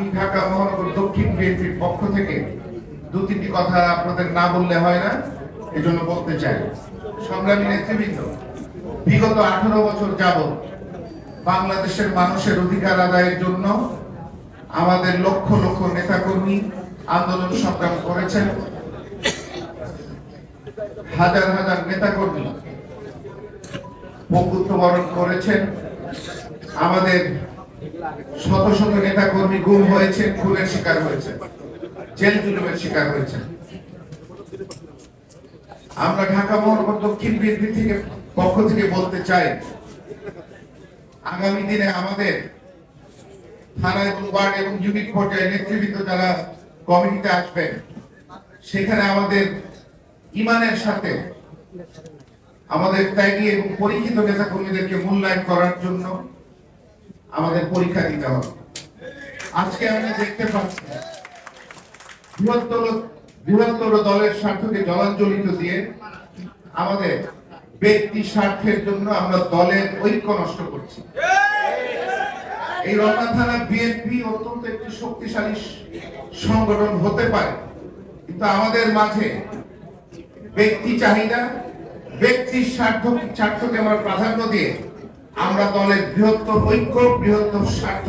আমি ঢাকা, মহানগর, দক্ষিণ বিএনপির পক্ষ থেকে দু তিনটি কথা আপনাদের না বললে হয় না, এজন্য বলতে চাই। সংগ্রামী নেতৃবৃন্দ, বিগত আঠারো বছর যাবৎ বাংলাদেশের মানুষের অধিকার আদায়ের জন্য আমাদের লক্ষ লক্ষ নেতাকর্মী আন্দোলন সংগ্রাম করেছেন। হাজার হাজার নেতাকর্মী বন্ধুত্ব বরণ করেছেন। আমাদের শত শত নেতা কর্মী গুম হয়েছে, খুনের শিকার হয়েছে, জেল জুলুমের শিকার হয়েছে। আমরা ঢাকা মহানগর দক্ষিণ বিএনপি থেকে পক্ষ থেকে বলতে চাই, আগামী দিনে আমাদের থানা এবং ওয়ার্ড এবং ইউনিট পর্যায়ে নেতৃবৃন্দ যারা কমিটিতে আসবেন, সেখানে আমাদের ইমানের সাথে আমাদের ত্যাগী এবং পরীক্ষিত নেতা কর্মীদেরকে মূল্যায়ন করার জন্য আমাদের পরীক্ষা দিতে হবে। আজকে আমরা দেখতে পাচ্ছি, বৃহত্তর বৃহত্তর দলের স্বার্থকে জলাঞ্জলিত দিয়ে আমাদের ব্যক্তি স্বার্থের জন্য আমরা দলের ঐক্য নষ্ট করছি। এই রমনা থানা বিএনপি অত্যন্ত একটি শক্তিশালী সংগঠন হতে পারে, কিন্তু আমাদের মাঝে ব্যক্তি চাহিদা ব্যক্তির স্বার্থ, স্বার্থকে আমরা প্রাধান্য দিয়ে আমরা দলের বৃহত্তর ঐক্য, বৃহত্তর স্বার্থ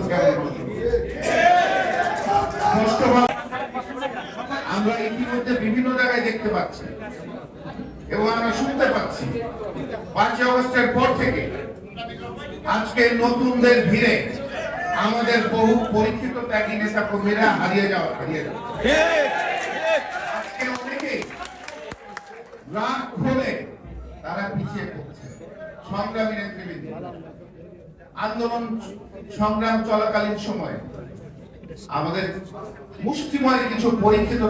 আমরা ইতিমধ্যে বিভিন্ন জায়গায় দেখতে পাচ্ছি এবং আমরা শুনতে পাচ্ছি। পাঁচই অগস্টের পর থেকে আজকে নতুনদের ভিড়ে আমাদের বহু পরীক্ষিত ত্যাগী নেতা কর্মীরা হারিয়ে যাওয়া হারিয়ে যাওয়া। রাগ ক্ষোভে তারা পিছিয়ে পড়ছে। সংগ্রামী নেতৃবৃন্দ। আন্দোলন সংগ্রাম চলাকালীন সময় আমাদের মুষ্টিময় কিছু পরীক্ষিত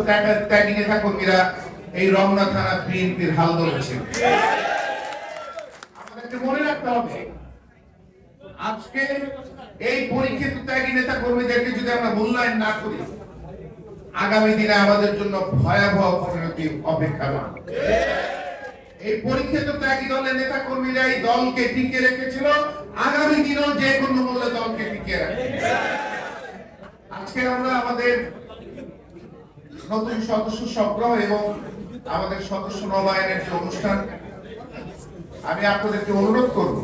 ত্যাগী নেতা কর্মীরা এই রমনা থানা বিএনপির হাল ধরেছে আমাদেরকে মনে রাখতে হবে, আজকে এই পরীক্ষিত ত্যাগী নেতা কর্মীদেরকে যদি আমরা মূল্যায়ন না করি, আগামী দিনে আমাদের জন্য ভয়াবহ পরিণতি অপেক্ষামান এই পরীক্ষিত ত্যাগী দলের নেতা কর্মীরা এই দলকে টিকে রেখেছিল। আগামী দিনেও যে কোনো মূল্যে দলকে টিকে আজকে আমরা আমাদের নতুন সদস্য সংগ্রহ এবং আমাদের সদস্য নবায়নের যে অনুষ্ঠান, আমি আপনাদেরকে অনুরোধ করব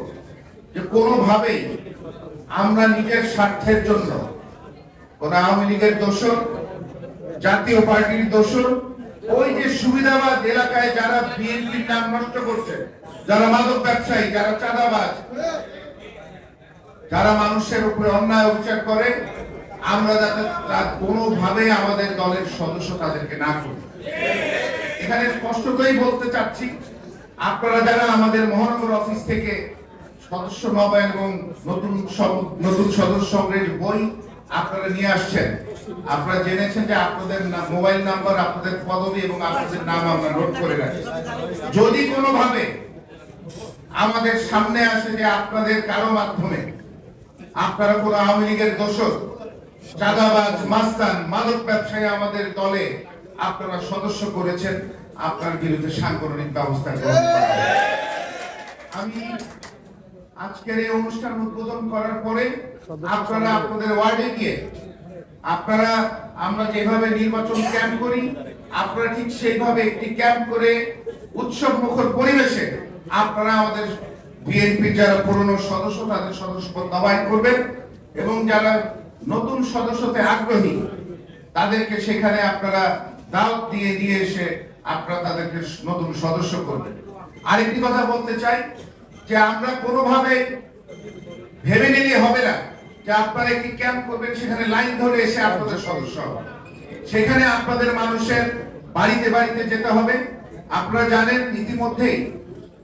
যে কোনোভাবেই আমরা নিজের স্বার্থের জন্য কোন আওয়ামী লীগের দোষর, জাতীয় পার্টির দোষর ওই যে সুবিধাবাদ এলাকায় যারা বিএনপির নাম নষ্ট করছে, যারা মাদক ব্যবসায়ী, যারা চাঁদাবাজ, যারা মানুষের উপরে অন্যায় অবিচার করে, আমরা যাতে তার কোনোভাবে আমাদের দলের সদস্য তাদেরকে না করি। এখানে স্পষ্টতই বলতে চাচ্ছি, আপনারা যারা আমাদের মহানগর অফিস থেকে সদস্য নবায়ন এবং নতুন নতুন সদস্য সংগ্রহের বই আপনারা নিয়ে আসছেন। আপনারা জেনেছেন যে আপনাদের মোবাইল নাম্বার, আপনাদের পদবি এবং আপনাদের নাম আমরা নোট করে রাখি। যদি কোনোভাবে আমাদের সামনে আসে যে আপনাদের কারও মাধ্যমে আপনারা কোন আওয়ামী লীগের দোষর, চাঁদাবাজ, মাস্তান, মাদক ব্যবসায়ী আমাদের দলে আপনারা সদস্য করেছেন, আপনার বিরুদ্ধে সাংগঠনিক ব্যবস্থা গ্রহণ আমি আজকের এই অনুষ্ঠান উদ্বোধন করার পরে আপনারা আপনাদের ওয়ার্ডে গিয়ে আপনারা আমরা যেভাবে নির্বাচন ক্যাম্প করি আপনারা ঠিক সেইভাবে একটি ক্যাম্প করে উৎসব মুখর পরিবেশে আপনারা আমাদের বিএনপির যারা পুরনো সদস্য তাদের সদস্যপদ নবায়ন করবেন এবং যারা নতুন সদস্যতে আগ্রহী তাদেরকে সেখানে আপনারা দাওয়াত দিয়ে দিয়ে এসে আপনারা তাদেরকে নতুন সদস্য করবেন। আরেকটি কথা বলতে চাই যে আমরা কোনোভাবে ভেবে নিলে হবে না। যে আপনারা একটি ক্যাম্প করবেন সেখানে লাইন ধরে এসে আপনাদের সদস্য। সেখানে আপনাদের মানুষের বাড়িতে বাড়িতে যেতে হবে। আপনারা জানেন ইতিমধ্যেই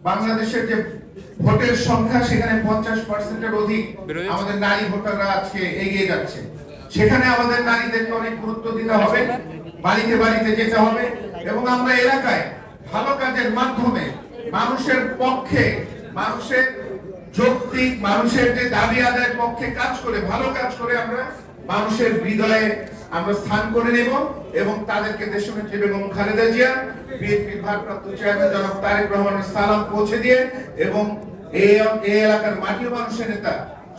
বাংলাদেশের যে ভোটের সংখ্যা সেখানে পঞ্চাশ পার্সেন্টের অধিক আমাদের নারী ভোটাররা আজকে এগিয়ে যাচ্ছে। সেখানে আমাদের নারীদেরকে অনেক গুরুত্ব দিতে হবে। বাড়িতে বাড়িতে যেতে হবে। এবং আমরা এলাকায় ভালো কাজের মাধ্যমে মানুষের পক্ষে মানুষের যৌক্তিক মানুষের যে দাবি আদায়ের পক্ষে কাজ করে, ভালো কাজ করে আমরা, মানুষের হৃদয়ে আমরা স্থান করে নেব এবং তাদেরকে দেশনেত্রী বেগম খালেদা জিয়া, বিএনপির ভারপ্রাপ্ত চেয়ারম্যান জনাব তারেক রহমানের সালাম পৌঁছে দিয়ে এবং এই এলাকার মাটি মানুষের নেতা,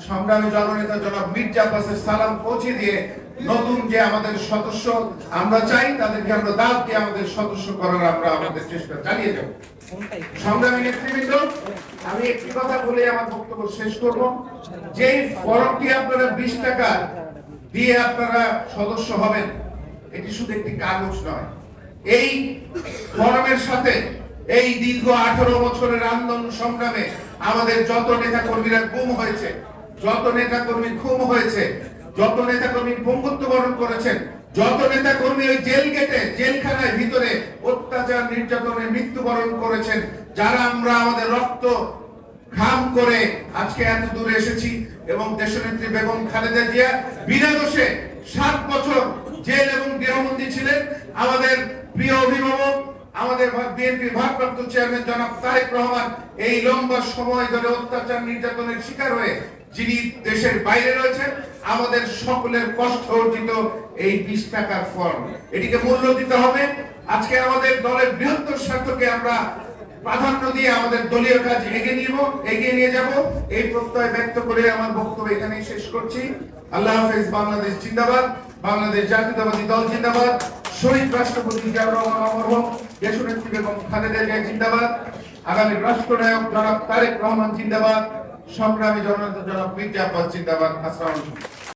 সংগ্রামী জননেতা জনক মির্জা আব্বাসের সালাম পৌঁছে দিয়ে নতুন যে আমাদের সদস্য আমরা চাই, তাদেরকে আমরা দাব দিয়ে আমাদের সদস্য করার আমরা আমাদের চেষ্টা চালিয়ে যাব। সংগ্রামী নেতৃবৃন্দ, আমি একটি কথা বলে আমার বক্তব্য শেষ করব। যে ফর্মটি আপনারা বিশ টাকা দিয়ে আপনারা সদস্য হবেন, এটি শুধু একটি কাগজ নয়। এই ফরমের সাথে এই দীর্ঘ আঠারো বছরের আন্দোলন সংগ্রামে আমাদের যত নেতা কর্মীরা গুম হয়েছে, যত নেতা কর্মী খুন হয়েছে যত নেতা কর্মী পঙ্গুত্ব বরণ করেছেন, যত নেতা কর্মী ওই জেল গেটে জেলখানায় ভিতরে অত্যাচার নির্যাতনে মৃত্যুবরণ করেছেন, যারা আমরা আমাদের রক্ত খাম করে আজকে এত দূরে এসেছি এবং দেশনেত্রী বেগম খালেদা জিয়া বিনা দোষে সাত বছর জেল এবং গৃহবন্দী ছিলেন। আমাদের প্রিয় অভিভাবক আমাদের বিএনপির ভারপ্রাপ্ত চেয়ারম্যান জনাব তারেক রহমান এই লম্বা সময় ধরে অত্যাচার নির্যাতনের শিকার হয়ে যিনি দেশের বাইরে রয়েছেন, আমাদের সকলের কষ্ট অর্জিত এই বিশ টাকার ফর্ম এটিকে মূল্য দিতে হবে। আজকে আমাদের দলের বৃহত্তর স্বার্থকে আমরা প্রাধান্য দিয়ে আমাদের দলীয় কাজ এগিয়ে নিব, এগিয়ে নিয়ে যাব। এই প্রত্যয় ব্যক্ত করে আমার বক্তব্য এখানেই শেষ করছি। আল্লাহ হাফেজ, বাংলাদেশ জিন্দাবাদ। বাংলাদেশ জাতীয়তাবাদী দল জিন্দাবাদ। শহীদ রাষ্ট্রপতি জিয়াউর রহমান দেশনেত্রী বেগম খালেদা জিয়া জিন্দাবাদ। আগামী রাষ্ট্রনায়ক জনাব তারেক রহমান জিন্দাবাদ। সংগ্রামী জনতা জনাব মির্জা আব্বাস জিন্দাবাদ। আসসালামু